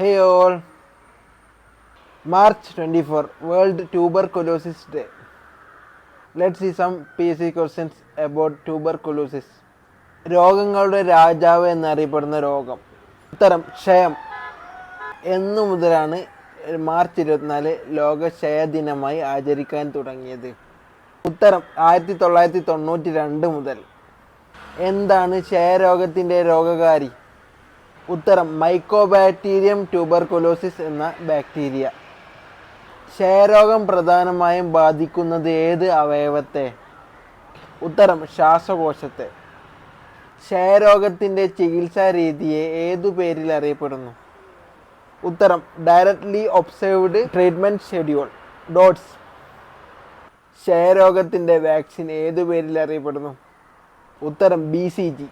Hey world tuber 24 day let see some P C questions about tuberculosis രോഗങ്ങളുടെ രാജാവ് എന്നറിയപ്പെടുന്ന രോഗം. ഉത്തരം ക്ഷയം. എന്നു മുതലാണ് മാർച്ച് ഇരുപത്തിനാല് ലോക ക്ഷയ ദിനമായി ആചരിക്കാൻ തുടങ്ങിയത്. ഉത്തരം ആയിരത്തി തൊള്ളായിരത്തി തൊണ്ണൂറ്റി രണ്ട് മുതൽ. എന്താണ് ക്ഷയരോഗത്തിന്റെ രോഗകാരി? ഉത്തരം മൈക്കോബാക്ടീരിയം ട്യൂബർകുലോസിസ് എന്ന ബാക്ടീരിയ ക്ഷയരോഗം പ്രധാനമായും ബാധിക്കുന്നത് ഏത് അവയവത്തെ? ഉത്തരം ശ്വാസകോശത്തെ. ക്ഷയരോഗത്തിന്റെ ചികിത്സാ രീതിയെ ഏതു പേരിൽ അറിയപ്പെടുന്നു? ഉത്തരം directly observed treatment schedule DOTS ക്ഷയരോഗത്തിന്റെ vaccine ഏതു പേരിൽ അറിയപ്പെടുന്നു? ഉത്തരം ബി സി ജി